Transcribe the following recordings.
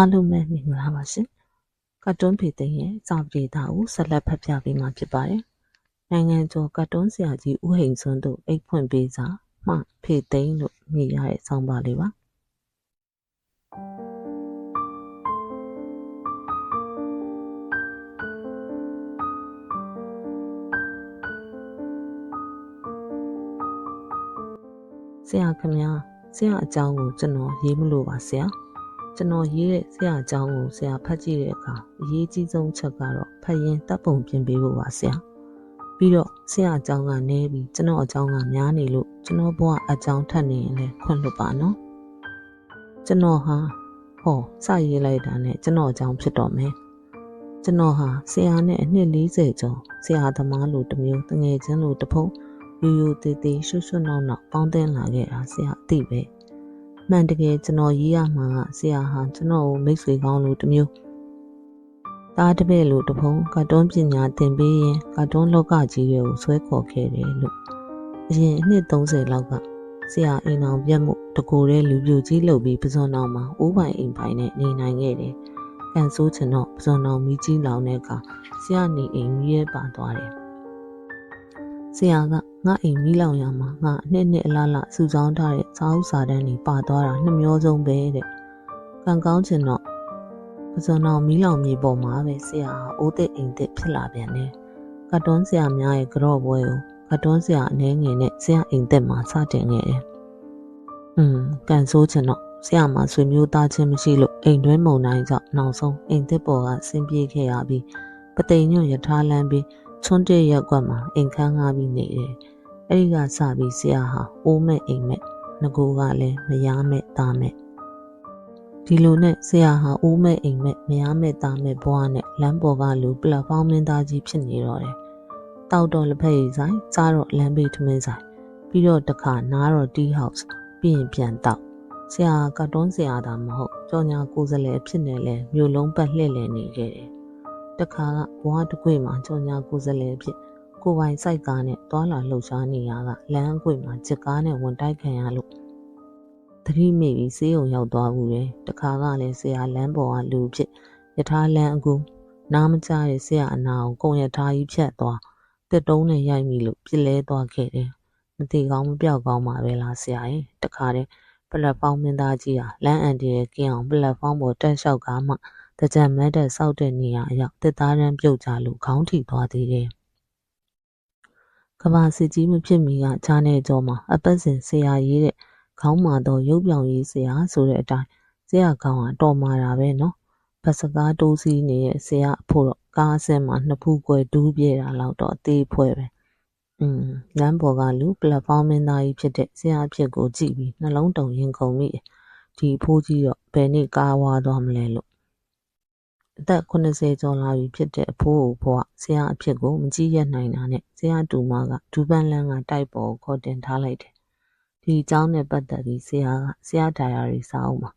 အားလုံးပဲမင်္ဂလာပါရှင်ကတ်တွန်းဖေသိမ်းရဲ့စာပြေတာကိုဆက်လက်ဖတ်ပြပေးမှာဖြစ်ပါတယ်နိုင်ငံကျော်ကတ်တွန်းဆရာကြီးဦးဟိန်စွန်းတို့အိတ်ဖွင့်ပေးစာမှဖေသိမ်းလို့မြည်ရတဲ့ဆောင်းပါလေးပါဆရာခင်ဗျာဆရာအကြောင်းကိုကျွန်တော်ရေးမလို့ပါဆရာ ကျွန်တော်ရေးတဲ့ဆရာအကြောင်းကိုဆရာဖတ်ကြည့်တဲ့အခါအရေးကြီးဆုံးချက်ကတော့ဖတ်ရင်တပ်ပုံပြင်ပေးဖို့ပါဆရာပြီးတော့ဆရာအကြောင်းကနေပြီးကျွန်တော်အကြောင်းကများနေလို့ကျွန်တော်ဘဝအကြောင်းထပ်နေရင်လည်းခွင့်လွတ်ပါနော်ကျွန်တော်ဟာဟောစရေးလိုက်တာနဲ့ကျွန်တော်အကြောင်းဖြစ်တော့မယ်ကျွန်တော်ဟာဆရာနဲ့အနှစ်40ကျော်ဆရာသမားလိုတစ်မျိုးတငယ်ချင်းလိုတစ်ဖုံရိုးရိုးသေးသေးရွှွှွှနောက်နောက်ပေါင်းတင်လာခဲ့တာဆရာအသိပဲ။ မှန်တကယ်ကျွန်တော်ရေးရမှာကဆရာဟာကျွန်တော်ကိုမိတ်ဆွေကောင်းလို့တမျိုးသားတပည့်လို့တဖုံကတ်တွန်းပညာသင်ပေးရင်ကတ်တွန်းလောကကြီးတွေကိုဆွဲခေါ်ခဲ့တယ်လို့အရင်အနှစ်30လောက်ကဆရာအိမ်အောင်ပြတ်မှုတကိုယ်တည်းလူပြိုကြီးလှုပ်ပြီးပဇွန်အောင်မှာအိုးပိုင်အိမ်ပိုင်နဲ့နေနိုင်ခဲ့တယ်။ကန်ဆိုးချင်တော့ပဇွန်အောင်မီးကြီးလောင်တဲ့အခါဆရာနေအိမ်ကြီးရဲပါသွားတယ်။ ဆရာကငါအိမ်မီးလောင်ရမှာငါအနှစ်နှစ်အလားလားစူဆောင်းထားတဲ့စာအုပ်စာတမ်းတွေပါသွားတာနှမျောဆုံးပဲတဲ့ကံကောင်းချင်တော့ပဇွန်တော်မီးလောင်မြေပေါ်မှာပဲဆရာဟာအိုးသိအိမ်သိဖြစ်လာပြန်တယ်ကတ်တွန်းဆရာများရဲ့ကြော့ပွဲကိုကတ်တွန်းဆရာအနေငယ်နဲ့ဆရာအိမ်သိမှာစတင်ခဲ့တယ်อืมကန်ဆိုးချင်တော့ဆရာမဆွေမျိုးသားချင်းမရှိလို့အိမ်တွင်းမုံတိုင်းကြောင့်နောက်ဆုံးအိမ်သစ်ပေါ်ကဆင်းပြေးခဲ့ရပြီးပသိမ်ညွန့်ရထားလမ်းပြီး ချွန်းတဲ့ရက်ကွက်မှာအိမ်ခန်းငှားပြီးနေတယ်အဲ့ဒီကစပြီးဆရာဟာအိုးမဲ့အိမ်မဲ့ငကိုကလည်းမရမဲ့သားမဲ့ဒီလိုနဲ့ဆရာဟာအိုးမဲ့အိမ်မဲ့မရမဲ့သားမဲ့ဘွားနဲ့လမ်းပေါ်ကလူပလက်ဖောင်းမင်းသားကြီးဖြစ်နေတော့တယ်။တောက်တော့လက်ဖက်ရည်ဆိုင်စားတော့လမ်းဘေးထမင်းဆိုင်ပြီးတော့တခါနားတော့တီးဟောက်စ်ပြီးရင်ပြန်တောက်ဆရာကတ်တွန်းဆရာသာမဟုတ်ကြောညာကိုယ်စလဲဖြစ်နေလဲမြို့လုံးပတ်လှည့်လည်နေခဲ့တယ်။ တခါကဘွားတကွေ့မှာကြောညာကိုယ်စလဲဖြစ်ကိုပိုင်စိုက်ကားနဲ့သွာလာလှုပ်ရှားနေရကလမ်းအကွေ့မှာဂျစ်ကားနဲ့ဝင်တိုက်ခံရလို့သတိမိပြီးဆေးရုံရောက်သွားဘူးတယ်တခါကလည်းဆရာလမ်းပေါ်ကလူဖြစ်ယထာလမ်းအကူနားမကြတဲ့ဆရာအနာကိုကုံယထာကြီးဖြတ်သွားတက်တုံးနဲ့ရိုက်မိလို့ပြစ်လဲသွားခဲ့တယ်မတိကောင်းမပြောက်ကောင်းပါပဲလားဆရာရဲ့တခါတည်းပလက်ဖောင်းမင်းသားကြီးဟာလမ်းအန်တီရဲ့ကင်းအောင်ပလက်ဖောင်းပေါ်တက်လျှောက်ကားမှ တကြံမတ်တဲ့စောက်တဲ့နေရာအရောက်တစ်သားရန်ပြုတ်ကြလို့ခေါင်းထိသွားသေးတယ်ကဘာစစ်ကြီးမဖြစ်မီကဂျာနယ်ကျော်မှာအပတ်စဉ်ဆရာရေးတဲ့ခေါင်းမာတော့ရုပ်ပြောင်ရေးဆရာဆိုတဲ့အတိုင်းဆရာကောင်းကတော်မာတာပဲနော်ဘတ်စကားတိုးစီးနေတဲ့ဆရာအဖို့တော့ကားအဆင်းမှာနှစ်ဖူးကွယ်ဒူးပြဲတာလောက်တော့အသေးဖွဲပဲอืมလမ်းပေါ်ကလူပလက်ဖောင်းမင်းသားကြီးဖြစ်တဲ့ဆရာအဖြစ်ကိုကြည့်ပြီးနှလုံးတုံရင်ခုန်မိတယ်ဒီဖိုးကြီးတော့ဘယ်နေ့ကားဝါသွားမလဲလို့ အသက်80ကျော်လာပြီဖြစ်တဲ့အဖိုးအိုဘွားဆရာအဖြစ်ကိုမကြည့်ရက်နိုင်တာနဲ့ဆရာတူမကဒူးပန်းလန်းကတိုက်ပေါ်ခေါ်တင်ထားလိုက်တယ်။ဒီအကြောင်းနဲ့ပတ်သက်ပြီးဆရာကဆရာဒါယာရီစာအုပ်မှာ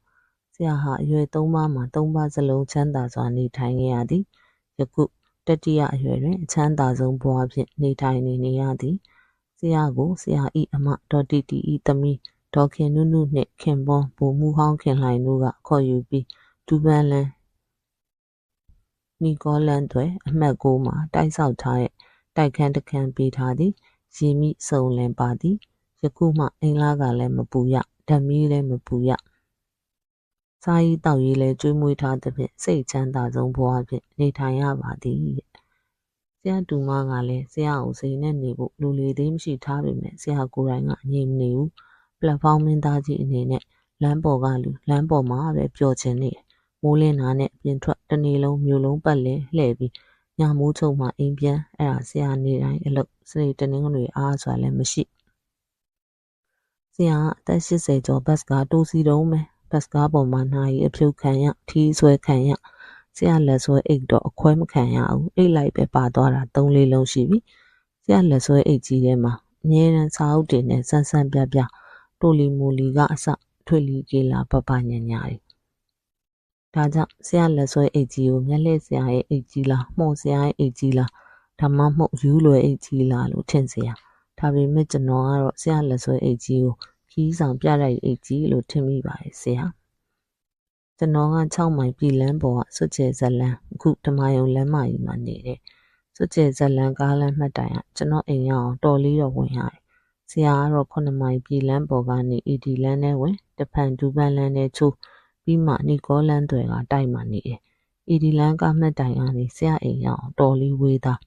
ဆရာဟာအရွယ်၃ပါးမှာ၃ပါးစလုံးချမ်းသာစွာနေထိုင်ခဲ့ရသည်။ယခုတတိယအရွယ်တွင်အချမ်းသာဆုံးဘဝဖြင့်နေထိုင်နေနေရသည်။ဆရာကိုဆရာဤအမဒေါ်တီတီဤသမီးဒေါ်ခင်နုနုနှင့်ခင်ပွန်းဗိုလ်မှူးဟောင်းခင်လှိုင်တို့ကခေါ်ယူပြီးဒူးပန်းလန်း နီကောလန်းသွယ် အမှတ် ၉ မှာ တိုက်ဆောက်ထားတဲ့ တိုက်ခန်းတစ်ခန်းပေးထားသည် ရေမိစုံလင်ပါသည် ယခုမှ အိမ်လားကလည်းမပူရဓမီလည်းမပူရ စားရေးတောက်ရေးလည်း ကျွေးမွေးထားသဖြင့် စိတ်ချမ်းသာဆုံးဘဝဖြင့် နေထိုင်ရပါသည်တဲ့ ဆရာတူမကလည်း ဆရာကို စိန်နဲ့နေဖို့ လူလေသေးမရှိထားပေမဲ့ဆရာကိုယ်တိုင်ကအငြိမ်မနေဘူး ပလက်ဖောင်းမင်းသားကြီးအနေနဲ့ လမ်းပေါ်ကလူ လမ်းပေါ်မှာပဲ ပျော်ချင်နေတယ် မိုးလင်းတာနဲ့ အပြင်ထွက်တနေ့လုံး မြို့လုံးပတ်လည်လှည့်ပြီး ညမိုးချုပ်မှ အိမ်ပြန် အဲ့ဒါ ဆရာနေတိုင်းအလုပ် စနေ တနင်္ဂနွေ အားဆိုတာလည်း မရှိ ဆရာအသက်80ကျော် ဘတ်စကား တိုးစီတုံးပဲ ဘတ်စကားပေါ်မှာနှာရီအဖြုတ်ခံရ ထီးဆွဲခံရ ဆရာလက်ဆွဲအိတ်တော့ အခွဲမခံရဘူး အိတ်လိုက်ပဲ ပါသွားတာ၃လေးလုံးရှိပြီ ဆရာလက်ဆွဲအိတ်ကြီးထဲမှာအငြင်းတန်း စာအုပ်တွေနဲ့ဆန်းဆန်းပြပြတိုလီမိုလီကအစ ထွေလီကေလာပပညညာတွေ ဒါကြောင့်ဆရာလက်ဆွဲအိတ်ကြီးကိုမျက်လှည့်ဆရာရဲ့အိတ်ကြီးလားမှော်ဆရာရဲ့အိတ်ကြီးလားဒါမှမဟုတ်ယူလွယ်အိတ်ကြီးလားလို့ထင်စရာဒါပေမဲ့ကျွန်တော်ကတော့ဆရာလက်ဆွဲအိတ်ကြီးကိုခီးဆောင်ပြလိုက်အိတ်ကြီးလို့ထင်မိပါတယ်ဆရာကျွန်တော်က6မိုင်ပြည်လန်းပေါ်ကစွတ်ကျဲဇလန်းအခုဓမ္မယုံလမ်းမကြီးမှာနေတယ်စွတ်ကျဲဇလန်းကားလမ်းမှတ်တိုင်ကကျွန်တော်အိမ်ရောက်အောင်တော်လေးတော့ဝင်ရတယ်ဆရာကတော့9မိုင်ပြည်လန်းပေါ်ကနေအီဒီလန်းထဲဝင်တဖန်ဒူပန်လန်းထဲချိုး ပြီးမှနီကောလန်းတွေကတိုက်မှနေတယ်အီဒီလန်းကားမှတ်တိုင်ကနေဆရာအိမ်ရောက်အောင်တော်လေးဝေးသား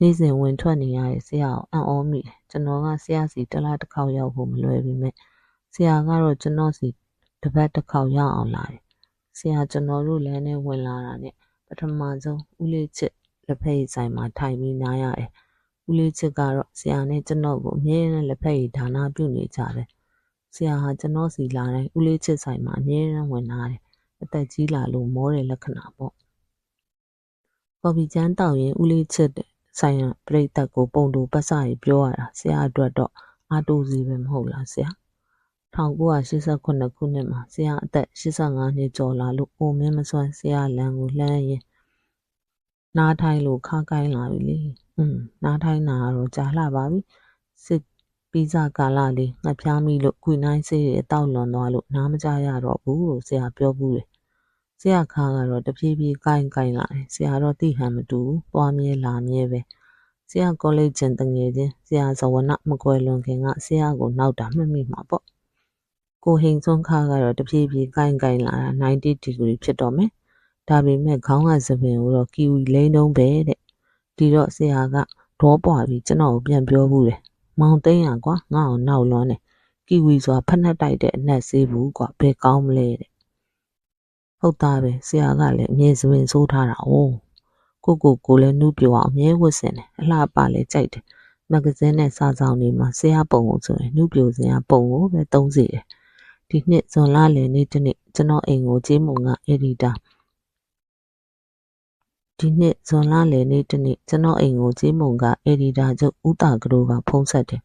နေ့စဉ်ဝင်ထွက်နေရတဲ့ဆရာကိုအံ့ဩမိတယ်ကျွန်တော်ကဆရာစီတစ်လားတစ်ခေါက်ရောက်ဖို့မလွယ်ပေမဲ့ဆရာကတော့ကျွန်တော်စီတပတ်တစ်ခေါက်ရောက်အောင်လာတယ်ဆရာကျွန်တော်တို့လမ်းထဲဝင်လာတာနဲ့ပထမဆုံးဦးလေးချစ်လက်ဖက်ရည်ဆိုင်မှာထိုင်ပြီးနားရတယ်ဦးလေးချစ်ကတော့ဆရာနဲ့ကျွန်တော်ကိုအမြဲတမ်းလက်ဖက်ရည်ဒါနာပြုနေကြတယ် ဆရာဟာကျွန်တော်စီလာတိုင်းဦးလေးချစ်ဆိုင်မှာအမြဲတမ်းဝင်လာတယ်အသက်ကြီးလာလို့မောတဲ့လက္ခဏာပေါ့ကော်ပီချမ်းတောက်ရင်ဦးလေးချစ်တဲ့ဆိုင်ရပြိတ္တကိုပုံတူပတ်စရီပြောရတာဆရာအတွက်တော့အာတူစီပဲမဟုတ်လားဆရာ1989ခုနှစ်မှာဆရာအသက်85နှစ်ကျော်လာလို့အိုမင်းမစွမ်းဆရာလမ်းကိုလှမ်းရင်နားထိုင်လို့ခါကိုင်းလာပြီလေ။อืมနားထိုင်တာကတော့ကြာလှပါပြီ။စစ် ပြီးစကာလလေးငှက်ဖျားမိလို့ခွေနိုင်စေးရဲ့တောက်လွန်သွားလို့နားမကြရတော့ဘူးလို့ဆရာပြောဘူးလေ။ဆရာခါကတော့တပြေးပြေးကိုင်းကိုင်းလာတယ်။ဆရာတော့တိဟန်မတူဘူး။သွားမြဲလာမြဲပဲ။ဆရာကောလိပ်ကျင်တငယ်ချင်းဆရာဇဝနမကွယ်လွန်ခင်ကဆရာကိုနောက်တာမှတ်မိမှာပေါ့ကိုဟိန်စွန်းခါကတော့တဖြည်းဖြည်းကိုင်းကိုင်းလာတာ90ဒီဂရီဖြစ်တော့မယ်။ဒါပေမဲ့ခေါင်းကသပင်ကိုတော့ကီဝီလိမ့်တုံးပဲတဲ့။ဒီတော့ဆရာကဒေါပွားပြီးကျွန်တော်ကိုပြန်ပြောဘူးတယ်။ မောင်သိန်းရကွာငါ့ကိုနောက်လွန်းတယ်။ကီဝီဆိုတာဖက်နှက်တိုက်တဲ့အနက်ဆေးဘူးကွာဘယ်ကောင်းမလဲတဲ့။ဟုတ်သားပဲဆရာကလည်းအမြဲစပင်ဆိုးထားတာ哦။ကိုကိုကိုလည်းနှူးပြအောင်အမြဲဝတ်စင်တယ်အလှပလည်းကြိုက်တယ်။မဂဇင်းနဲ့စာဆောင်တွေမှာဆရာပုံကိုဆိုရင်နှူးပြစင်ကပုံကိုပဲသုံးစီတယ်ဒီနှစ်ဇွန်လလယ်နေ့တနေ့ကျွန်တော်အိမ်ကိုကြေးမုံကအယ်ဒီတာ ဒီနှစ် ဇွန်လလယ်နေ့တနေ့ ကျွန်တော်အိမ်ကို ကြေးမုံက အယ်ဒီတာချုပ် ဦးတာကလေးက ဖုန်းဆက်တယ်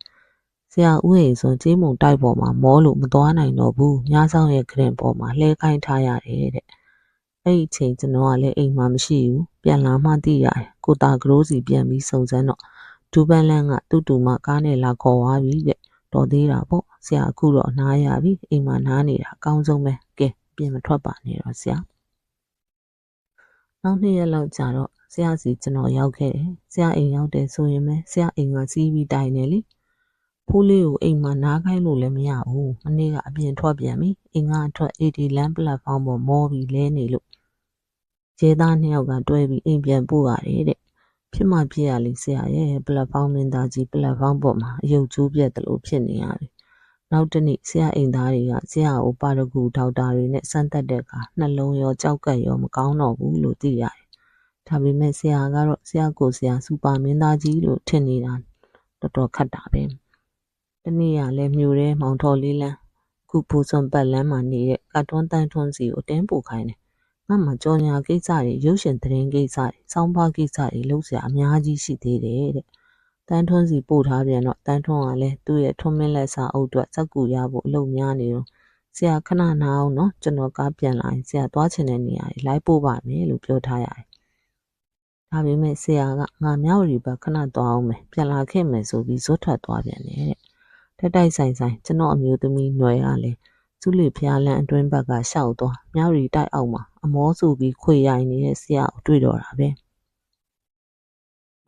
ဆရာဦးဟိန်ဆိုကြေးမုံတိုက်ပေါ်မှာ မောလို့ မသွားနိုင်တော့ဘူးညဆောင်ရဲ့ခရင်ပေါ်မှာ လှဲခိုင်းထားရတယ်တဲ့ အဲ့ဒီအချိန် ကျွန်တော်ကလည်း အိမ်မှာမရှိဘူး ပြန်လာမှသိရတယ် ကိုတာကလေးစီပြန်ပြီးစုံစမ်းတော့ ဒူပန်လန်ကတူတူမ ကားနဲ့လာခေါ်သွားပြီတဲ့ တော်သေးတာပေါ့ ဆရာ အခုတော့နားရပြီ အိမ်မှာနားနေတာ အကောင်းဆုံးပဲ ကဲပြင်မထွက်ပါနဲ့တော့ ဆရာ နောက်နှစ်ရက်လောက်ကြာတော့ဆရာစီကျွန်တော်ရောက်ခဲ့တယ်ဆရာအိမ်ရောက်တယ်ဆိုရင်ပဲဆရာအိမ်ကစီးပြီးတိုင်နေလေဖိုးလေးကိုအိမ်မှာနားခိုင်းလို့လည်းမရဘူးမနေ့ကအပြင်ထွက်ပြန်ပြီအိမ်ကအထွက် AD လမ်းပလက်ဖောင်းပေါ်မောပြီးလဲနေလို့ရဲသားနှစ်ယောက်ကတွဲပြီးအိမ်ပြန်ပို့ရတယ်တဲ့ဖြစ်မှဖြစ်ရလေဆရာရဲ့ပလက်ဖောင်းမင်းသားကြီးပလက်ဖောင်းပေါ်မှာအယုတ်ကျိုးပြက်တယ်လို့ဖြစ်နေရတယ် နောက်တနေ့ဆရာအိမ်သားတွေက ဆရာကို ပါရဂူဒေါက်တာတွေနဲ့ စမ်းသပ်တဲ့အခါ နှလုံးရောကြောက်ကပ်ရော မကောင်းတော့ဘူးလို့ သိရတယ်။ဒါပေမဲ့ ဆရာကတော့ ဆရာကိုဆရာ စူပါမင်းသားကြီးလို့ ထင်နေတာ တော်တော်ခက်တာပဲ။တနေ့ကလည်း မြို့ထဲ မောင်ထော်လေးလန်းခုပူစွန်ပတ်လန်းမှာနေတဲ့ကတွန်းတန်းထွန်းစီကိုတင်းပို့ခိုင်းတယ်။ငါမှကြော်ညာကိစ္စတွေ ရုပ်ရှင်သတင်းကိစ္စတွေစောင်းပါကိစ္စတွေ လုပ်စရာ အများကြီးရှိသေးတယ်တဲ့ တန်းထွန်းစီပို့ထားပြန်တော့ တန်းထွန်းကလည်း သူ့ရဲ့ထွန်းမင်းလက်စာအုပ်အတွက်စက်ကူရဖို့ အလုပ်များနေတော့ဆရာခဏနာအောင်နော် ကျွန်တော် ကားပြန်လာရင် ဆရာသွားချင်တဲ့နေရာကြီးလိုက်ပို့ပါမယ်လို့ ပြောထားရတယ်။ဒါပေမဲ့ ဆရာက ငါ မြောက်ရီဘခဏသွားအောင်မယ် ပြန်လာခဲ့မယ်ဆိုပြီး ဇွတ်ထွက်သွားပြန်တယ်တဲ့။တက်တိုက်ဆိုင်ဆိုင် ကျွန်တော်အမျိုးသမီးຫນွယ်ကလည်းကျူးလီဖျားလန်းအတွင်းဘက်ကရှောက်သွား မြောက်ရီတိုက်အောက်မှာ အမောဆူပြီး ခွေရိုင်နေတဲ့ဆရာကို တွေ့တော့တာပဲ။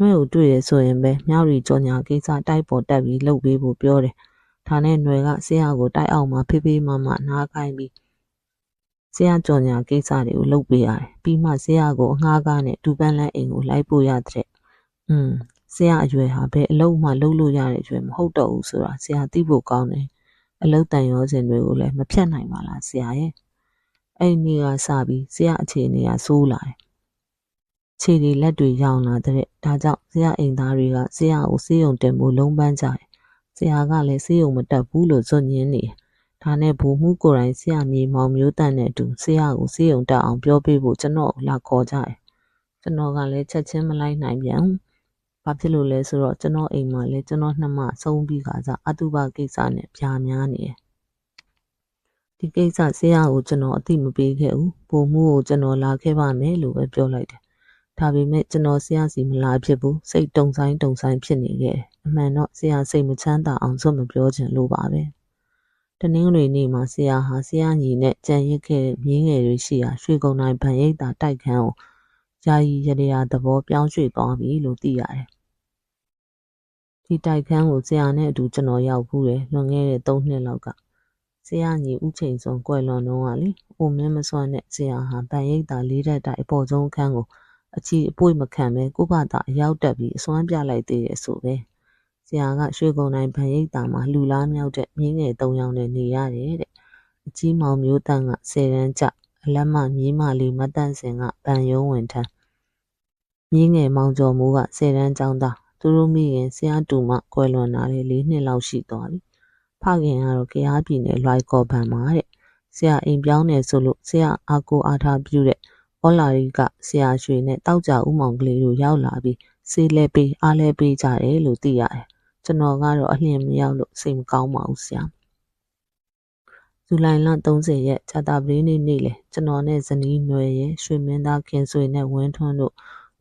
နှွဲကိုတွေ့တယ်ဆိုရင်ပဲမြောက်ရီကြော်ညာကိစ္စတိုက်ပေါ်တက်ပြီးလှုပ်ပေးဖို့ပြောတယ်။ဒါနဲ့ຫນွယ်ကဆရာကိုတိုက်အောင်မှဖေးဖေးမမနားခိုင်းပြီးဆရာကြော်ညာကိစ္စတွေကိုလှုပ်ပေးရတယ်။ပြီးမှဆရာကိုအငှားကားနဲ့ဒူပန်းလန်းအိမ်ကိုလိုက်ပို့ရတဲ့။อืมဆရာအရွယ်ဟာဘယ်အလုပ်မှလုပ်လို့ရတဲ့အရွယ်မဟုတ်တော့ဘူးဆိုတာဆရာသိဖို့ကောင်းတယ်။အလုပ်တန်ရောစင်တွေကိုလည်းမဖြတ်နိုင်ပါလားဆရာရဲ့။အဲ့ဒီကစပြီးဆရာအခြေအနေကဆိုးလာတယ် ခြေတွေလက်တွေယောင်လာတဲ့ဒါကြောင့်ဆရာအိမ်သားတွေကဆရာကိုဆေးရုံတင်ဖို့လုံးပန်းကြတယ်ဆရာကလည်းဆေးရုံမတက်ဘူးလို့ဇွတ်ညင်းနေဒါနဲ့ဘူမှုကိုယ်တိုင်ဆရာမြေမောင်မျိုးတန်တဲ့အတူဆရာကိုဆေးရုံတက်အောင်ပြောပေးဖို့ကျွန်တော်လာခေါ်ကြတယ်ကျွန်တော်ကလည်းချက်ချင်းမလိုက်နိုင်ပြန်ဘာဖြစ်လို့လဲဆိုတော့ကျွန်တော်အိမ်မှာလည်းကျွန်တော်နှမဆုံးပြီးခါစားအတုပကိစ္စနဲ့ဖြာများနေတယ်ဒီကိစ္စဆရာကိုကျွန်တော်အသိမပေးခဲ့ဘူးပုံမှုကိုကျွန်တော်လာခဲ့ပါမယ်လို့ပဲပြောလိုက်တယ် ဒါပေမဲ့ကျွန်တော်ဆရာစီမလာဖြစ်ဘူးစိတ်တုံဆိုင်တုံဆိုင်ဖြစ်နေခဲ့အမှန်တော့ဆရာစိတ်မချမ်းသာအောင်စွတ်မပြောချင်လို့ပါပဲတနင်္ဂနွေနေ့မှာဆရာဟာဆရာညီနဲ့ကြံရစ်ခဲ့တဲ့မြင်းငယ်တွေရှိရာရွှေကုံတိုင်းဗန်ရိပ်သာတိုက်ခန်းကိုယာယီရတရာသဘောပြောင်းရွှေ့သွားပြီလို့သိရတယ်။ဒီတိုက်ခန်းကိုဆရာနဲ့အတူကျွန်တော်ရောက်ဘူးတယ်လွန်ခဲ့တဲ့၃နှစ်လောက်ကဆရာညီဦးချိန်စွန်ကွယ်လွန်တော့ကလေအိုမင်းမစွမ်းနဲ့ဆရာဟာဗန်ရိပ်သာလေးတက်တိုင်အပေါ်ဆုံးအခန်းကို အချီအပွေမခံပဲကိုဘာသာအရောက်တက်ပြီးအစွမ်းပြလိုက်သေးတယ်ဆိုပဲ။ဆရာကရွှေကုံတိုင်းဗန်ရိပ်သာမှာလူလားမြောက်တဲ့မြင်းငယ်၃ယောက်နဲ့နေရတယ်တဲ့အကြီးမောင်မျိုးတန်းကဆယ်တန်းကျအလက်မမြေးမလေးမတန့်စင်ကဗန်ယုံဝင်ထမ်းမြင်းငယ်မောင်ကျော်မိုးကဆယ်တန်းကျောင်းသားသူတို့မိခင်ဆရာတူမကွယ်လွန်လာတဲ့၄နှစ်လောက်ရှိသွားပြီဖခင်ကတော့ကရားပြည်နယ်လွိုက်ကော်ဘန်မှာတဲ့ဆရာအိမ်ပြောင်းနေဆိုလို့ဆရာအာကိုအားထားပြုတဲ့ ဩလာရီကဆရာရွှေနဲ့တောက်ကြဦးမောင်ကလေးတို့ရောက်လာပြီးဆေးလဲပေးအားလဲပေးကြတယ်လို့သိရတယ်ကျွန်တော်ကတော့အလျင်မရောက်လို့စိတ်မကောင်းပါဘူးဆရာဇူလိုင်လ30ရက်ဂျာတာပလေးနေ့နေ့လေကျွန်တော်နဲ့ဇနီးနွယ်ရဲ့ရွှေမင်းသားခင်ဆွေနဲ့ဝင်းထွန်းတို့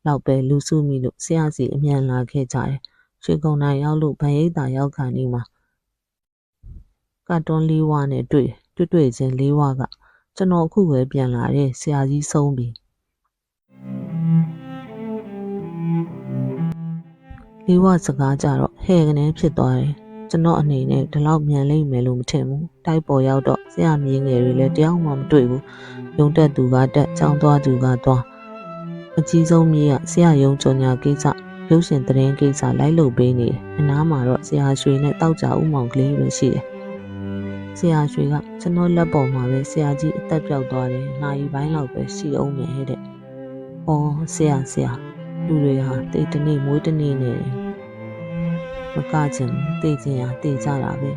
လောက်ပဲလူစုမိလို့ဆရာစီအမြန်လာခဲ့ကြတယ်ရွှေကုံနိုင်ရောက်လို့ဗန်ရိပ်သာရောက်ခါနေမှာကတ်တွန်းလေးဝါနဲ့တွေ့တွေ့တွေ့ချင်းလေးဝါက ကျွန်တော်အခုပဲပြန်လာတယ်ဆရာကြီးဆုံးပြီလေးဝါစကားကြတော့ဟဲ့ကနေဖြစ်သွားတယ်ကျွန်တော်အနေနဲ့ဒီလောက်မြန်လိမ့်မယ်လို့မထင်ဘူးတိုက်ပေါ်ရောက်တော့ဆရာမြင်းငယ်တွေလည်းတယောက်မှမတွေ့ဘူးရုံတက်သူကတက်ចောင်းသွားသူကသွားအကြီးဆုံးမြေကဆရာယုံကြော်ညာကိစ္စရုပ်ရှင်သတင်းကိစ္စလိုက်လုပ်ပေးနေတယ်အနားမှာတော့ဆရာရွှေနဲ့တောက်ကြဦးမောင်ကလေးပဲရှိတယ် ဆရာရွှေကကျွန်တော်လက်ပေါ်မှာပဲဆရာကြီးအသက်ပြောက်သွားတယ်။နိုင်ပိုင်းလောက်ပဲရှိအောင်မယ်တဲ့။အော်ဆရာဆရာလူတွေဟာတိတ်တနေ့မွေးတနေ့နဲ့မကချင်တေးချင်ရတေးကြတာပဲ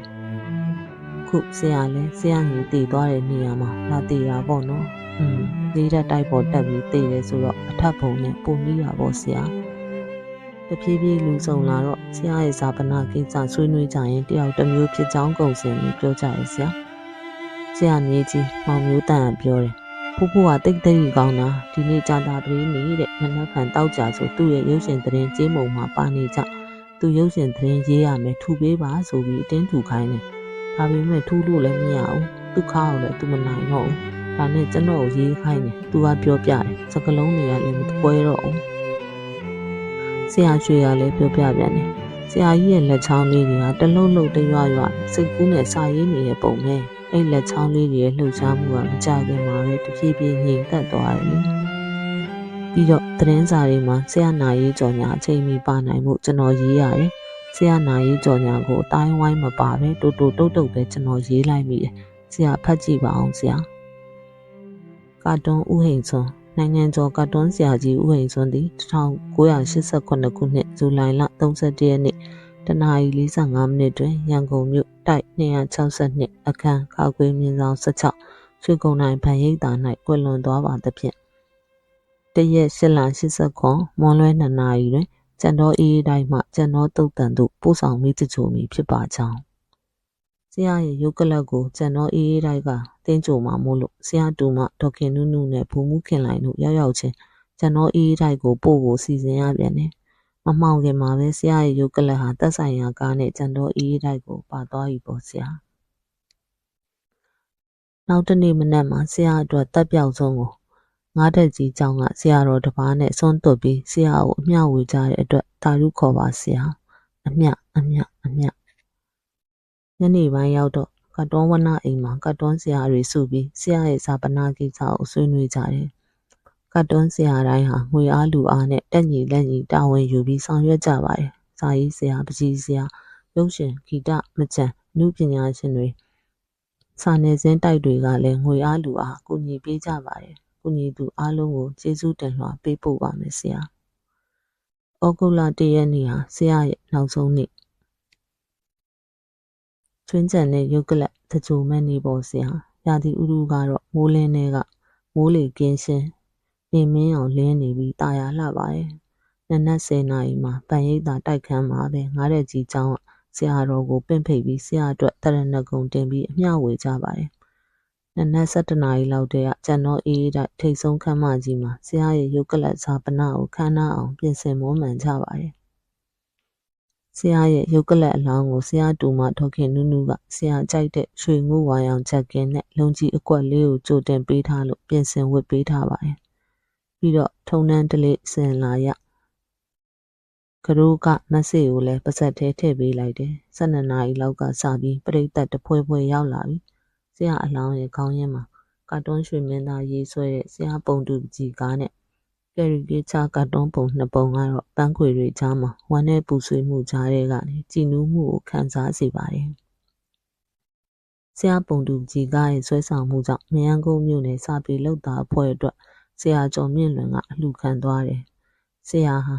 ။ခုဆရာလဲဆရာကြီးတည်သွားတဲ့နေရာမှာလာတည်တာပေါ့နော်။อืมလေးတဲ့တိုက်ပေါ်တက်ပြီးတည်တယ်ဆိုတော့အထက်ဘုံနဲ့ပုံပြီးတာပေါ့ဆရာ။ တဖြည်းဖြည်းလူဆောင်လာတော့ဆရာရဲ့ဇာပနာကိစ္စဆွေးနွေးကြရင်တယောက်တစ်မျိုးဖြစ်ချောင်းကုန်စင်ပြီးပြောကြရဆရာဆရာမြေကြီးမောင်မျိုးတန်ကပြောတယ်ဖိုးဖိုးကတိတ်တိတ်ကောင်းတာဒီနေ့ကြာတာပလေးနေတဲ့မနှက်ဖန်တောက်ကြဆိုသူ့ရဲ့ရုပ်ရှင်သတင်းကြေးမုံမှာပါနေကြသူရုပ်ရှင်သတင်းရေးရမယ်ထူပေးပါဆိုပြီးအတင်းထူခိုင်းတယ်ဒါပေမဲ့ထူလို့လည်းမရဘူးသူခါအောင်လည်းသူမနိုင်တော့ဘူးဒါနဲ့ကျွန်တော်ကိုရေးခိုင်းတယ်သူကပြောပြတယ်စကလုံးတွေကလည်းမပွဲတော့ဘူး ဆရာရွှေကလည်းပြောပြပြန်တယ်ဆရာကြီးရဲ့လက်ချောင်းလေးတွေကတလုံးလုံးတရွရွစိတ်ကူးနဲ့စာရေးနေတဲ့ပုံပဲအဲ့လက်ချောင်းလေးတွေရဲ့လှုပ်ရှားမှုကမကြခင်မှာပဲတဖြည်းဖြည်းငြိမ်သက်သွားတယ်လေပြီးတော့သတင်းစာတွေမှာဆရာနာရေးကြော်ညာအချိန်မီပါနိုင်မှုကျွန်တော်ရေးရတယ်ဆရာနာရေးကြော်ညာကိုအတိုင်းဝိုင်းမပါပဲတူတူတုတ်တုတ်ပဲကျွန်တော်ရေးလိုက်မိတယ်ဆရာဖတ်ကြည့်ပါအောင်ဆရာကာတွန်းဥဟိန်စွန် နိုင်ငံကျော်ကတ်တွန်းဆရာကြီးဦးဟိန်စွန်းသည်1988ခုနှစ်ဇူလိုင်လ31ရက်နေ့တနအီ45မိနစ်တွင်ရန်ကုန်မြို့တိုက်262အခန်းခောက်ကွေးမြင်းဆောင်16ရွှေကုံနိုင်ဗန်ရိပ်သာ၌ကွယ်လွန်သွားပါသဖြင့်တရက်၈လ89မွန်လွဲ2နာရီတွင်ကျန်တော်အေးတိုင်းမှကျန်တော်တုတ်တန်သို့ပို့ဆောင်မိတချို့မီဖြစ်ပါကြောင်း ဆရာရဲ့ရုပ်ကလပ်ကိုကျန်တော်အေးအေးတိုင်းကတင်းကြိုမှာမို့လို့ဆရာတူမဒေါခင်နုနုနဲ့ဘူမှုခင်လိုက်တို့ရောက်ရောက်ချင်းကျန်တော်အေးအေးတိုင်းကိုပို့ဖို့စီစဉ်ရပြန်တယ်မမှောင်ခင်မှာပဲဆရာရဲ့ရုပ်ကလပ်ဟာတက်ဆိုင်ရာကားနဲ့ကျန်တော်အေးအေးတိုင်းကိုပါသွားပြီပေါ့ဆရာနောက်တနေ့မနက်မှာဆရာအတွက်တက်ပြောက်ဆုံးကိုငါးတက်ကြီးကျောင်းကဆရာတော်တစ်ပါးနဲ့ဆွန့်သွတ်ပြီးဆရာကိုအမျှဝေကြတဲ့အတွက်တာရုခေါ်ပါဆရာအမျှအမျှအမျှ ညနေပိုင်းရောက်တော့ ကတ်တွန်းဝနအိမ်မှာ ကတ်တွန်းဆရာတွေစုပြီး ဆရာရဲ့ဇာပနာကိစ္စကို ဆွေးနွေးကြတယ် ကတ်တွန်းဆရာတိုင်းဟာ ငွေအားလူအားနဲ့ တက်ညီလက်ညီ တာဝန်ယူပြီး ဆောင်ရွက်ကြပါတယ် စာရေးဆရာပကြီးဆရာ ရုပ်ရှင် ဂီတ မကြံနုပညာရှင်တွေ စာနယ်ဇင်းတိုက်တွေကလည်း ငွေအားလူအား ကူညီပေးကြပါတယ် ကူညီသူအားလုံးကို ကျေးဇူးတင်လွှာပေးပို့ပါမယ်ဆရာဩဂုတ်လ ၁ ရက်နေ့ဟာ ဆရာရဲ့ နောက်ဆုံးနေ့ ချွင်းချန်တဲ့ရုပ်ကလပ်တကြိုမဲ့နေပေါ်ဆရာ ရာသီဥတုကတော့ မိုးလင်းတဲ့ကမိုးလေကင်းရှင်း နေမင်းအောင်လင်းနေပြီးတာယာလှပါတယ်နနက်10နာရီမှာ ပန်ရိပ်သာတိုက်ခန်းမှာပဲငားတဲ့ကြီးကျောင်းက ဆရာတော်ကို ပင့်ဖိတ်ပြီး ဆရာအတွက်တရဏဂုံတင်ပြီး အမျှဝေကြပါတယ်နနက်7နာရီလောက်တည်းကကျန်တော်အေးတိုက် ထိတ်ဆုံးခမ်းမကြီးမှာ ဆရာရဲ့ ရုပ်ကလပ်စာပနကို ခမ်းနားအောင် ပြင်ဆင်မွမ်းမံကြပါတယ် ဆရာရဲ့ရုပ်ကလပ်အလောင်းကိုဆရာတူမဒေါခင်နုနုကဆရာကြိုက်တဲ့ရွှေငုဝါရောင်ချက်ကင်းနဲ့လုံကြီးအကွက်လေးကိုကြိုတင်ပေးထားလို့ပြင်ဆင်ဝတ်ပေးထားပါတယ်။ပြီးတော့ထုံနှန်းတလေးစင်လာရကရိုးကမက်ဆေ့ကိုလည်းပါဆက်ထဲထည့်ပေးလိုက်တယ်။12နာရီလောက်ကစပြီးပရိသတ်တဖွဲဖွဲရောက်လာပြီ။ဆရာအလောင်းရဲ့ခေါင်းရင်းမှာကာတွန်းရွှေမင်းသားရေးဆွဲတဲ့ဆရာပုံတူပကြီးကားနဲ့ ကယ်ရီကေးချာကာတွန်းပုံနှစ်ပုံကတော့ပန်းခွေတွေကြားမှာဝမ်းနဲ့ပူဆွေးမှုကြားတဲ့ကနေကြည်နူးမှုကိုခံစားစေပါတယ်။ဆရာပုံတူကြီးကားရဲ့ဆွဲဆောင်မှုကြောင့်မယန်းကုန်းမြို့နယ်စာပေလောက်သားအဖွဲ့အတွက်ဆရာကျော်မြင့်လွင်ကအလှခံသွားတယ်။ဆရာဟာ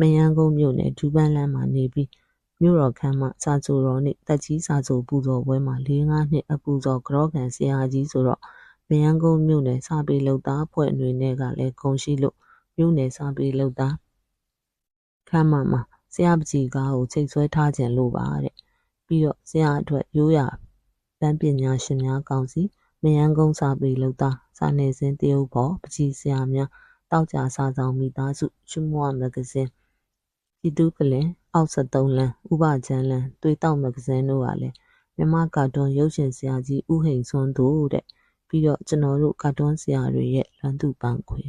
မယန်းကုန်းမြို့နယ်ဒူးပန်းလမ်းမှာနေပြီးမြို့တော်ခန်းမစာကြိုတော်နေ့တက်ကြီးစာကြိုပူဇော်ပွဲမှာ၄၅နှစ်အပူဇော်ကြောခံဆရာကြီးဆိုတော့ မရမ်းကုန်းမြို့နယ်စာပေလုပ်သားအဖွဲ့အနေနဲ့ကလည်း ဂုဏ်ရှိလို့ မြို့နယ်စာပေလုပ်သားခန်းမမှာ ဆရာပကြီးကားကို ချိတ်ဆွဲထားခြင်းလို့ပါတဲ့ ပြီးတော့ ဆရာအတွက် ရိုးရာတန်းပညာရှင်များကောင်စီ မရမ်းကုန်းစာပေလုပ်သား စာနယ်ဇင်းတရုပ်ပေါ်ပကြီးဆရာများတောက်ကြစာဆောင်မိသားစုရှုမွားမဂ္ဂဇင်း ပြည်သူကလင် အောက်73လမ်းဥပချမ်းလမ်းတွေးတောက်မဂ္ဂဇင်းတို့ကလည်း မြမကာတွန်ရုပ်ရှင်ဆရာကြီးဥဟိန်စွန်းတို့တဲ့ ပြီးတော့ကျွန်တော်တို့ကာတွန်းဆရာတွေရဲ့လွမ်းသူ့ပန်းခွေ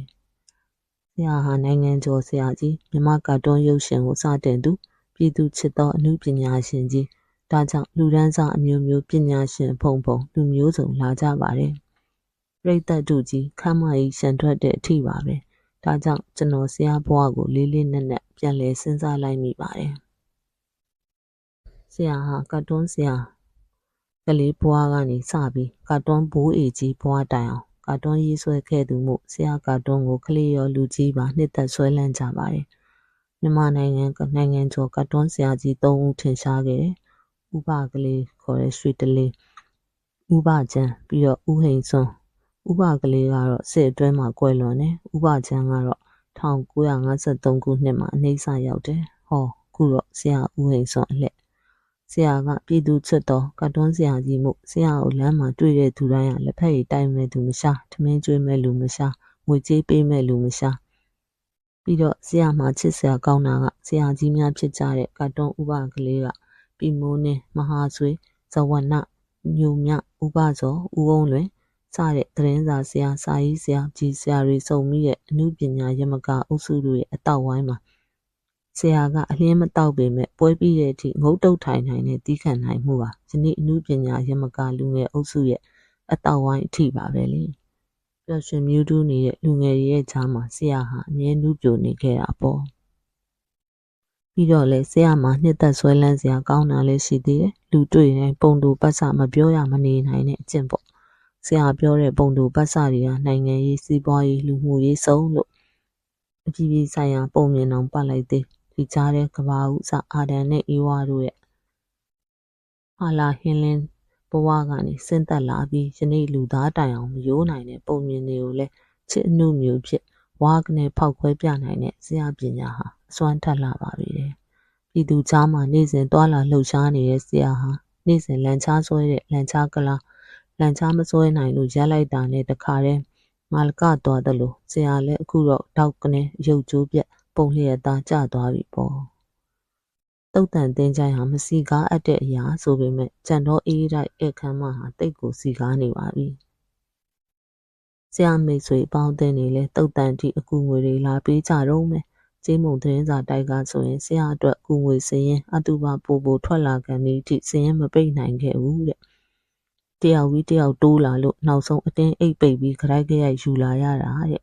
ဆရာဟာနိုင်ငံကျော်ဆရာကြီးမြမကာတွန်းရုပ်ရှင်ကိုစတင်သူပြည်သူချစ်သောအမှုပညာရှင်ကြီးဒါကြောင့်လူဒန်းစားအမျိုးမျိုးပညာရှင်ဖုံဖုံလူမျိုးစုံလာကြပါတယ်ရိတ်သက်တို့ကြီးခမ်းမကြီးရှန်ထွက်တဲ့အထိပါပဲဒါကြောင့်ကျွန်တော်ဆရာဘွားကိုလေးလေးနက်နက်ပြန်လဲစဉ်းစားလိုက်မိပါတယ်ဆရာဟာကတ်တွန်းဆရာ ကလေးဘွားကနေစပြီး ကာတွန်းဘိုးအေကြီးဘွားတိုင်အောင် ကာတွန်းရေးဆွဲခဲ့သူမို့ ဆရာကာတွန်းကို ကလေးရော လူကြီးပါ နှစ်သက်ဆွဲလန်းကြပါတယ်။မြန်မာနိုင်ငံနိုင်ငံကျော် ကာတွန်းဆရာကြီး၃ဦးထင်ရှားခဲ့တယ်။ဥပကလေးခေါ်တဲ့ရွှေတလေးဥပချမ်း ပြီးတော့ဥဟိန်စွန်းဥပကလေးကတော့ စစ်အတွင်းမှာ ကွယ်လွန်တယ်။ဥပချမ်းကတော့1953ခုနှစ်မှာ အနှိမ့်ဆရောက်တယ်။ဟောခုတော့ ဆရာဥဟိန်စွန်းအလှည့် ဆရာကပြည်သူချစ်တော်ကတ်တွန်းဆရာကြီးမို့ဆရာကိုလမ်းမှာတွေ့တဲ့သူတိုင်းကလက်ဖက်ရည်တိုက်မဲ့သူမရှာထမင်းကျွေးမဲ့လူမရှာငွေကြေးပေးမဲ့လူမရှာပြီးတော့ဆရာမှာချစ်ဆရာကောင်းတာကဆရာကြီးများဖြစ်ကြတဲ့ကတ်တွန်းဥပကလေးကပြည်မိုးနှင်းမဟာဆွေဇဝနညုံမြဥပဇော်ဦးဝုံးလွင်စတဲ့သတင်းစာဆရာစာရေးဆရာကြီးဆရာတွေစုံမိရဲ့အမှုပညာရမကအုပ်စုတို့ရဲ့အတော့ဝိုင်းမှာ ဆရာကအလျင်းမတောက်ပေမဲ့ပွဲပြီးတဲ့အထိငုတ်တုတ်ထိုင်နိုင်တဲ့တီးခံနိုင်မှုပါယနေ့အမှုပညာရမကလူငယ်အုပ်စုရဲ့အတော့ဝိုင်းအထိပါပဲလေပျော်ရွှင်မြူးတူးနေတဲ့လူငယ်တွေရဲ့ကြားမှာဆရာဟာအမြဲနုပြိုနေခဲ့တာပေါ့ပြီးတော့လေဆရာမှာနှစ်သက်ဆွဲလန်းစရာကောင်းတာလည်းရှိသေးတယ်လူတွေ့ရင်ပုံတူပတ်စမပြောရမနေနိုင်တဲ့အကျင့်ပေါ့ဆရာပြောတဲ့ပုံတူပတ်စတွေကနိုင်ငံရေးစီးပွားရေးလူမှုရေးစုံလို့အပြည်ပြည်ဆိုင်ရာပုံမြင်အောင်ပတ်လိုက်သေး ဒီကြားထဲကမ္ဘာဦးစအာဒံနဲ့အေးဝါတို့ရဲ့ဟာလာဟင်းလင်းဘဝကနေဆင်းသက်လာပြီးယနေ့လူသားတိုင်အောင်မယိုးနိုင်တဲ့ပုံမြင်တွေကိုလည်းချစ်အနှုမျိုးဖြစ်ဝါကနေဖောက်ခွဲပြနိုင်တဲ့ဆရာပညာဟာအစွမ်းထက်လာပါပြီတဲ့ပြည်သူကြားမှာနေ့စဉ်တွာလာလှုပ်ရှားနေတဲ့ဆရာဟာနေ့စဉ်လန်ချားဆွဲတဲ့လန်ချားကလားလန်ချားမဆွဲနိုင်လို့ရက်လိုက်တာနဲ့တခါတည်းမာလကသွားတယ်လို့ဆရာလည်းအခုတော့တောက်ကနေရုပ်ကျိုးပြက် ပုံလျက်သားကျသွားပြီပေါ့တုတ်တန်တင်းချိုင်းဟာမစီကားအပ်တဲ့အရာဆိုပေမဲ့ကြံတော့အေးတိုက်ဧခမ်းမဟာတိတ်ကိုစီကားနေပါပြီဆရာမိတ်ဆွေပေါင်းတဲ့နေလဲတုတ်တန်တီအကူငွေတွေလာပေးကြတော့မယ်ကျေးမုံသတင်းစာတိုက်ကဆိုရင်ဆရာအတွက်ကူငွေစရင်အတူပါပို့ပို့ထွက်လာကန်ဒီထိစရင်မပိတ်နိုင်ခဲ့ဘူးတဲ့တယောက်ပြီးတယောက်တိုးလာလို့နောက်ဆုံးအတင်းအိတ်ပိတ်ပြီးခရိုက်ခရိုက်ယူလာရတာတဲ့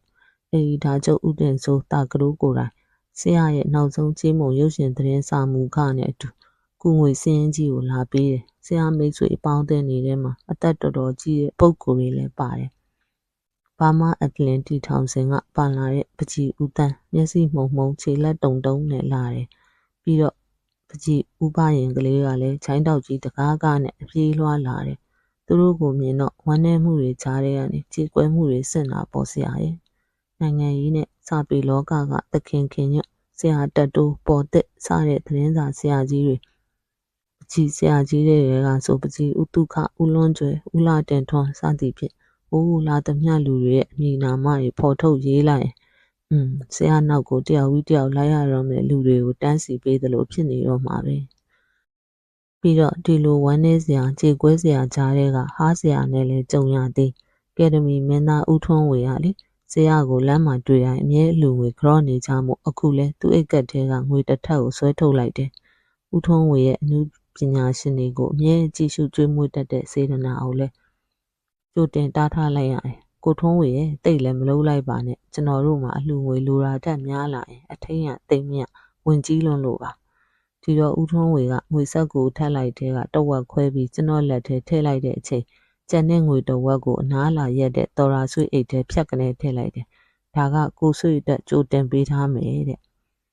အဲဒီဒါချုပ်ဥတင်ဆိုတာကရိုးကိုယ်တိုင် ဆရာရဲ့နောက်ဆုံးကြေးမုံရုပ်ရှင်သတင်းစာမူခနဲ့အတူကုငွေစင်းကြီးကိုလာပေးတယ်ဆရာမိတ်ဆွေအပေါင်းအသင်းတွေထဲမှာအသက်တော်တော်ကြီးတဲ့ပုံကိုယ်တွေလည်းပါတယ်ဘာမအကလင်တီထောင်စင်ကပါလာတဲ့ပကြီးဦးတန်းမျက်စိမှုံမှုံခြေလက်တုံတုံနဲ့လာတယ်ပြီးတော့ပကြီးဦးပရင်ကလေးကလည်းချိုင်းတောက်ကြီးတကားကားနဲ့အပြေးလွှားလာတယ်သူတို့ကိုမြင်တော့ဝမ်းနည်းမှုတွေကြားထဲကနေကြေကွဲမှုတွေဆင့်လာပေါ်ဆရာရဲ့နိုင်ငံရေးနဲ့ စာပေလောကကသခင်ခင်ညွတ်ဆရာတက်တိုးပေါ်သစ်စတဲ့သတင်းစာဆရာကြီးတွေပကြီးဆရာကြီးတွေကဆိုပကြီးဥတုခဥလွန်ကျွယ်ဥလာတင်ထွန်းစသည်ဖြင့်အိုးလာသမျှလူတွေရဲ့အမည်နာမတွေဖော်ထုတ်ရေးလိုက်ရင်อืมဆရာနောက်ကိုတယောက်ပြီးတယောက်လိုက်ရတော့မယ်လူတွေကိုတန်းစီပေးသလိုဖြစ်နေတော့မှာပဲပြီးတော့ဒီလိုဝမ်းနေစရာကြေကွဲစရာကြားတဲ့ကဟားစရာနဲ့လည်းကြုံရသေးကယ်ဒမီမင်းသားဦးထွန်းဝေရလေ ဆရာကိုလမ်းမှာတွေ့တိုင်းအမြဲအလူငွေကြော့နေကြမှုအခုလဲသူ့အိတ်ကက်ထဲကငွေတစ်ထပ်ကိုဆွဲထုတ်လိုက်တယ်ဦးထွန်းဝေရဲ့အမှုပညာရှင်တွေကိုအမြဲကြည့်ရှုကြွေးမွေးတတ်တဲ့စေတနာကိုလည်းကြိုတင်တားထားလိုက်ရတယ်။ကိုထွန်းဝေရဲ့တိတ်လည်းမလုံးလိုက်ပါနဲ့ကျွန်တော်တို့မှာအလှငွေလိုတာတက်များလာရင်အထိန်ရတိတ်မြတ်ဝင်ကြီးလွန်းလို့ပါ။ဒီတော့ဦးထွန်းဝေကငွေဆက်ကိုထက်လိုက်တဲ့ကတဝက်ခွဲပြီးကျွန်တော်လက်ထဲထည့်လိုက်တဲ့အချိန် ကျန်တဲ့ငွေတဝက်ကို အနားလာရက်တဲ့တော်ရာဆွေအိတ်ထဲ ဖြတ်ကနေထည့်လိုက်တယ်။ဒါက ကိုဆွေအတွက် ကြိုတင်ပေးထားမယ်တဲ့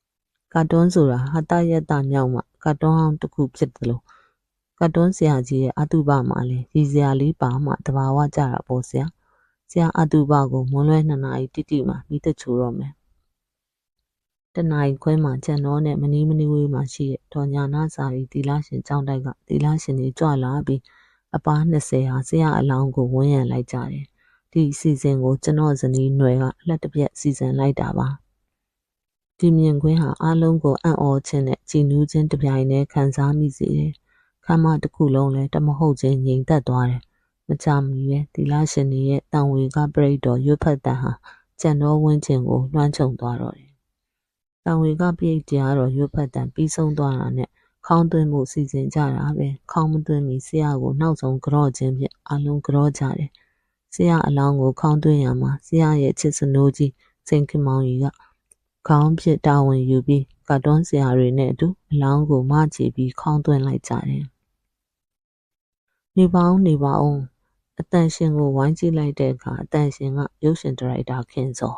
။ကာတွန်းဆိုတာဟာတရက်တမြောက်မှ ကာတွန်းဟောင်းတစ်ခုဖြစ်တယ်လို့ကတ်တွန်းဆရာကြီးရဲ့အတုပမှာလည်းရည်စရာလေးပါမှတဘာဝကြတာပေါ့ဆရာ ဆရာအတုပကို မွန်းလွဲ2နာရီတိတိမှမိတချိုတော့မယ်တနာရီခွဲမှကျန်တော့နဲ့ မနီးမနီးဝေးမှရှိတဲ့ ဒေါ်ညာနာစာရီတီလာရှင်ကျောင်းတိုက်ကတီလာရှင်တွေကြွလာပြီး အပား20ဟာဆရာအလောင်းကိုဝန်းရံလိုက်ကြတယ်ဒီအစီအစဉ်ကိုကျွန်တော်ဇနီးຫນွယ်ကလက်တပြက်စီစဉ်လိုက်တာပါဒီမြင်ကွင်းဟာအလုံးကိုအံ့ဩခြင်းနဲ့ကြည်နူးခြင်းတစ်ပြိုင်တည်းခံစားမိစေတယ်ခမ်းမတစ်ခုလုံးလည်းတမဟုတ်ချင်းငြိမ်သက်သွားတယ်။မကြမီပဲသီလရှင်တွေရဲ့တန်ဝေကပရိတ်တော်ရွတ်ဖတ်တန်ဟာကြံတော်ဝင်းကျင်ကိုလွှမ်းခြုံသွားတော့တယ်။တန်ဝေကပရိတ်တရားတော်ရွတ်ဖတ်တန်ပြီးဆုံးသွားတာနဲ့ ခေါင်းသွင်းမှုစီစဉ်ကြတာပဲခေါင်းမသွင်းမီဆရာကိုနောက်ဆုံးကြော့ခြင်းဖြင့်အလုံးကြော့ကြတယ်။ဆရာအလောင်းကိုခေါင်းသွင်းရမှာဆရာရဲ့ချစ်စနိုးကြီးစိန်ခင်မောင်ကြီးကခေါင်းဖြစ်တာဝန်ယူပြီးကတ်တွန်းဆရာတွေနဲ့အတူအလောင်းကိုမချီပြီးခေါင်းသွင်းလိုက်ကြတယ်နေပါဦးနေပါဦးအတန်ရှင်ကိုဝိုင်းကြည့်လိုက်တဲ့အခါအတန်ရှင်ကရုပ်ရှင်ဒါရိုက်တာခင်စော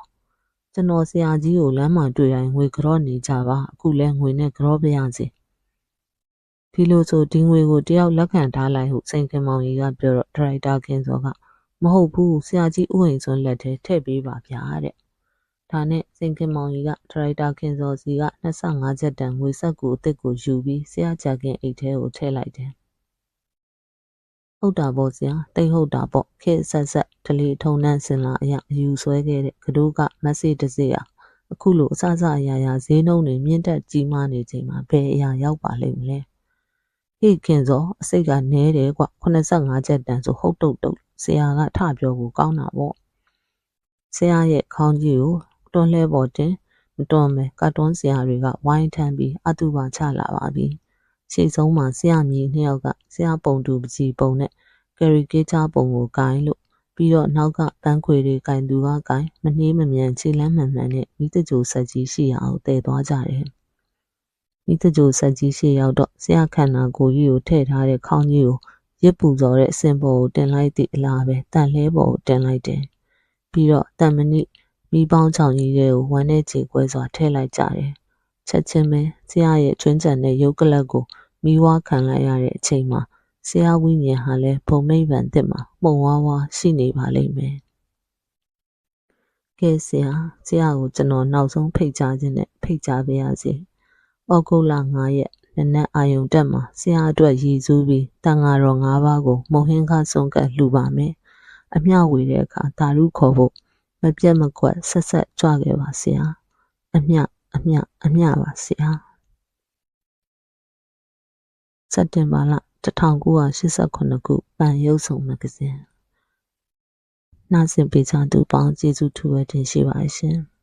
ကျွန်တော်ဆရာကြီးကိုလမ်းမှာတွေ့တိုင်းငွေကြော့နေကြပါအခုလဲငွေနဲ့ကြော့ပြရစီ ဒီလိုဆိုဒီငွေကိုတယောက်လက်ခံထားလိုက်ဟုစိန်ခင်မောင်ကြီးကပြောတော့ဒါရိုက်တာခင်စောကမဟုတ်ဘူးဆရာကြီးဥယျာဉ်စွန်းလက်ထဲထည့်ပေးပါဗျာတဲ့ဒါနဲ့စိန်ခင်မောင်ကြီးကဒါရိုက်တာခင်စောစီက25ချက်တန်ငွေဆက်ကူအစ်စ်ကိုယူပြီးဆရာကြခင်အိတ်ထဲကိုထည့်လိုက်တယ်ဟုတ်တာပေါ့ဆရာတိတ်ဟုတ်တာပေါ့ခေဆက်ဆက်ဒလီထုံနှန်းစင်လာအရာအယူဆွဲခဲ့တဲ့ကတိုးကမက်ဆေ့တစ်စေးဟာအခုလိုအစစအရာရာဈေးနှုန်းတွေမြင့်တက်ကြီးမားနေချိန်မှာဘယ်အရာရောက်ပါလိမ့်မလဲ ဟိခင်စောအစိတ်ကနဲတယ်ကွ85ချက်တန်ဆိုဟုတ်တုတ်တုတ်ဆရာကထပြောဖို့ကောင်းတာပေါ့ဆရာရဲ့ခေါင်းကြီးကိုတွန်းလှဲပေါ်တင်မတွန်းမယ်ကတ်တွန်းဆရာတွေကဝိုင်းထမ်းပြီးအတူပါချလာပါပြီ။ရှေ့ဆုံးမှာဆရာမြေနှစ်ယောက်ကဆရာပုံတူပကြီးပုံနဲ့ကယ်ရီကေးချာပုံကိုကိုင်းလို့ပြီးတော့နောက်ကပန်းခွေတွေကင်သူကကိုင်းမနှေးမမြန်ခြေလမ်းမှန်မှန်နဲ့မိတကြိုဆက်ကြီးရှိအောင်တည်သွားကြတယ် မိတကြိုဆက်ကြီးရှိရောက်တော့ဆရာခန္ဓာကိုယ်ကြီးကိုထည့်ထားတဲ့ခေါင်းကြီးကိုရစ်ပူစော်တဲ့အစင်ပေါ်ကိုတင်လိုက်သည့်အလားပဲတန်လဲပေါ်ကိုတင်လိုက်တယ်ပြီးတော့တန်မဏိမိပေါင်းချောင်ကြီးတွေကိုဝမ်းနဲ့ခြေခွဲစွာထည့်လိုက်ကြတယ်ချက်ချင်းပဲဆရာရဲ့ချွင်းချန်တဲ့ရုပ်ကလပ်ကိုမိဝါခံလိုက်ရတဲ့အချိန်မှာဆရာဝိညာဉ်ဟာလည်းဘုံနိဗ္ဗာန်တစ်မှာမှုံဝါးဝါရှိနေပါလိမ့်မယ်။ကဲဆရာဆရာကိုကျွန်တော်နောက်ဆုံးဖိတ်ကြားခြင်းနဲ့ဖိတ်ကြားပေးရစီ။ ဩဂုတ်လ9ရက်နနက်အာယုံတက်မှာ ဆရာအတွက်ရည်စူးပြီးတန်ဃာတော် ၅ ပါးကို မုံဟင်းခါဆုံးကလှူပါမယ်။အမျှဝေတဲ့အခါဓာရုခေါ်ဖို့ မပြတ်မကွက် ဆက်ဆက်ကြွခဲ့ပါဆရာ။အမျှ အမျှ အမျှပါဆရာစက်တင်ဘာလ1989ခုပန်ရုပ်ဆောင်မဂ္ဂဇင်း နားဆင်ပေးကြသူပေါင်း ကျေးဇူးထူးပဲတင်ရှိပါရှင်။